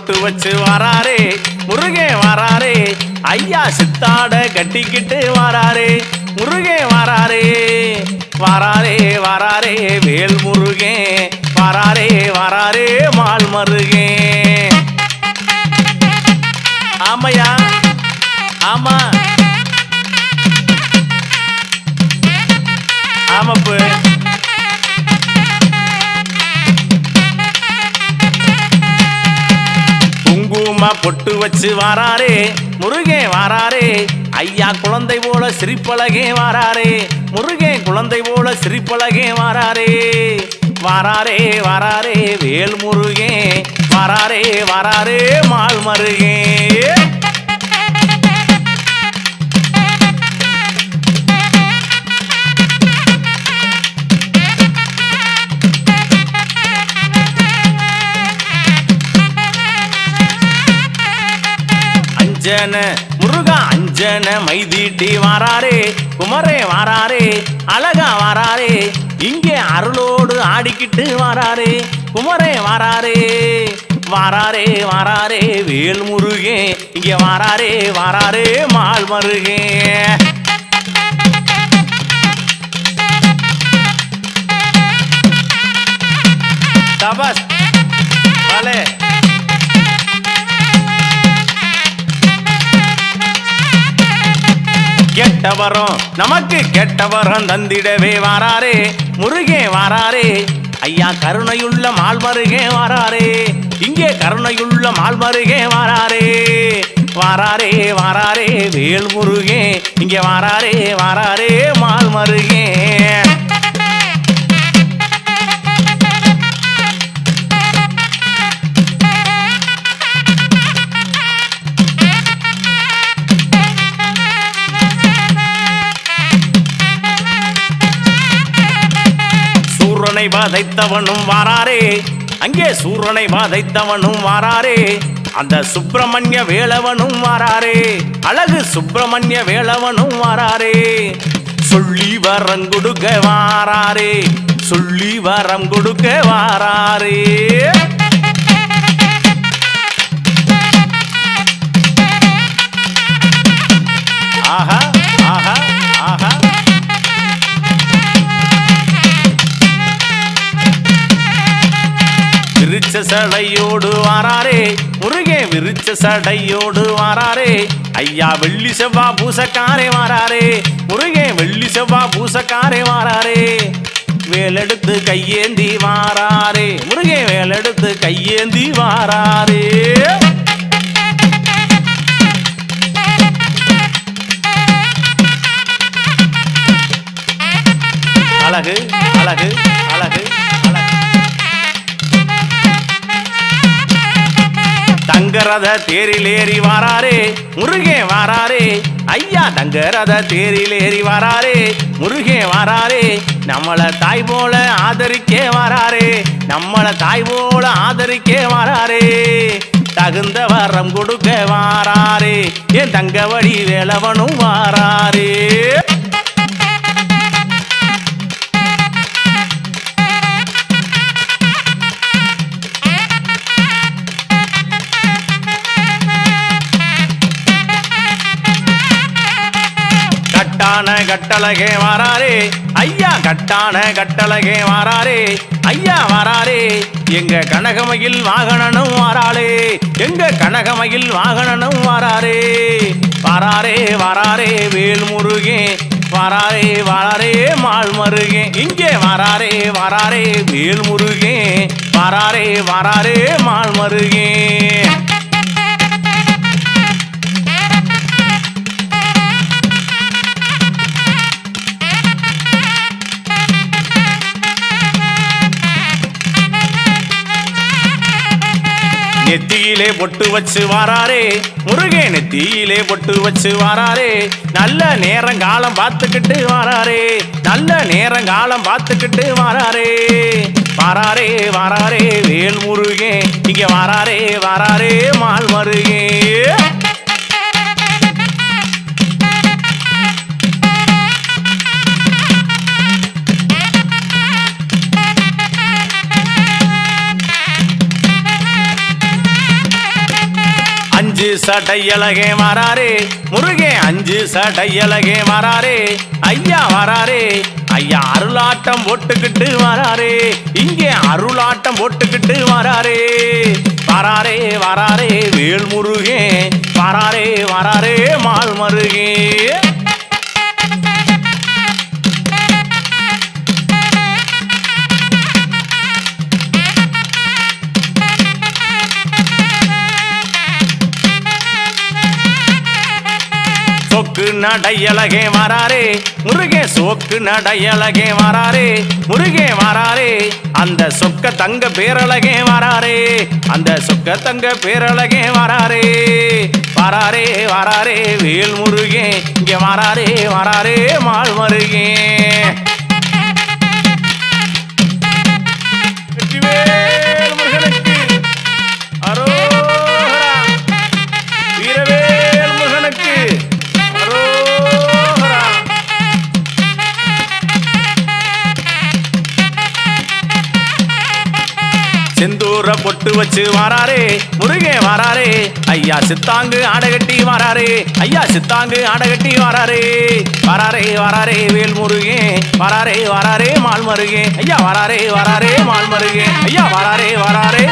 சிந்தூர பொட்டு வச்சு வராரே முருகே வராரே ஐயா சித்தாட கட்டிக்கிட்டு வராரே முருகே வராரே வராரே வராரே வேல் முருகே வராரே வராரே மால் மருகே. ஆமையா ஆமா. ஆமாப்பு. அம்மா பொட்டு வச்சு வாராரே முருகே வாராரே ஐயா குழந்தை போல சிரிப்பழகே வாராரே முருகே குழந்தை போல சிரிப்பழகே வாராரே. வாராரே வாராரே வேல் முருகே வாராரே வாராரே மால் மருகே அஞ்சன முருகா அஞ்சன மைதீட்டி வாராரே குமரே வாராரே அழகா வாராரே இங்கே அருளோடு ஆடிக்கிட்டு வாராரே குமரே வாராரே வாராரே வாராரே வேல் முருகே இங்கே வாராரே வாராரே மால் மருகே தபஸ் வலே கெட்டவரம் நமக்கு கெட்டவரம் தந்திடவே வாராரே. முருகே வாராரே. ஐயா கருணையுள்ள மால்மருகே வாராரே. இங்கே கருணையுள்ள மால்மருகே வாராரே. வாராரே வாராரே வேல் முருகே இங்கே வாராரே வாராரே மால்மருகே. சூரனை வதைத்தவனும் வாராரே. அங்கே சூரனை வதைத்தவனும் வாராரே. அந்த சுப்பிரமணிய வேளவனும் வாராரே. அழகு சுப்பிரமணிய வேளவனும் வாராரே. சொல்லி வரம் கொடுக்க வாராரே. சொல்லி வரம் கொடுக்க வாராரே. ஆஹா ஆஹா. சடையோடு வாராரே. முருகே விரிச்ச சடையோடு வாராரே. ஐயா வெள்ளி செவ்வா பூசக்காரே வாராரே. முருகே வெள்ளி செவ்வா பூசக்காரே வாராரே. வேலெடுத்து கையேந்தி வாராரே. முருகே வேலெடுத்து கையேந்தி வாராரே. அழகு அழகு. அழகு தங்கரத தேரில் ஏறி வாராரே முருகே வாராரே. ஐயா தங்கரத தேரில் ஏறி வாராரே முருகே வாராரே. நம்மள தாய் போல ஆதரிக்கே வாராரே நம்மள தாய் போல ஆதரிக்கே வாராரே. தகுந்த வரம் கொடுக்க வாராரே என் தங்கவடி வேலவனும் வாராரே. கட்டழகே வாராரே. ஐயா கட்டான கட்டழகே வாராரே. ஐயா வாராரே. எங்க கனகமையில் வாகனனும் வாராளே. எங்க கனகமையில் வாகனனும் வாராரே. வாராரே வாராரே வேல் முருகே வாராரே வாராரே மால் மருகே இங்கே வாராரே வாராரே வேல் முருகே வாராரே வாராரே மால் மருகே நெத்தியிலே பொட்டு வச்சு வாராரே. முருகே நெத்தியிலே பொட்டு வச்சு வாராரே. நல்ல நேரம் காலம் பார்த்துக்கிட்டு வாராரே. நல்ல நேரம் காலம் பார்த்துக்கிட்டு வாராரே. வாராரே வாராரே வேல் முருகே இங்க வாராரே வாராரே மால் மருகே அஞ்சு சடையழகே மாறாரே முருகே அஞ்சு சடையழகே மாறாரே ஐயா வராரே. ஐயா அருளாட்டம் போட்டுக்கிட்டு வராரே. இங்கே அருளாட்டம் போட்டுக்கிட்டு வராரே. வராரே வராரே வேல் முருகே வராரே வராரே மால் மருகே சொக்கு நடையழகே வராரே. முருகே சோக்கு நடையழகே வராரே. முருகே வராரே. அந்த சொக்க தங்க பேரழகே வராரே. அந்த சொக்க தங்க பேரழகே வராரே. வராரே வராரே வேல் முருகே இங்கே வராரே வராரே மால் மருகே செந்தூர பொட்டு வச்சு வாராரே முருகே வாராரே. ஐயா சித்தாங்கு ஆடகட்டி வாராரே ஐயா சித்தாங்கு ஆடகட்டி வாராரே. வராரே வராரே வேல் முருகே. வராரே வராரே மால் மருகே. ஐயா வராரே வராரே மால் மருகே. ஐயா வராரே வராரே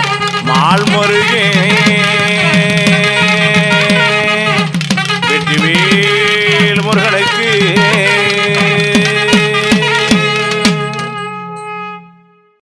மால் மருகே.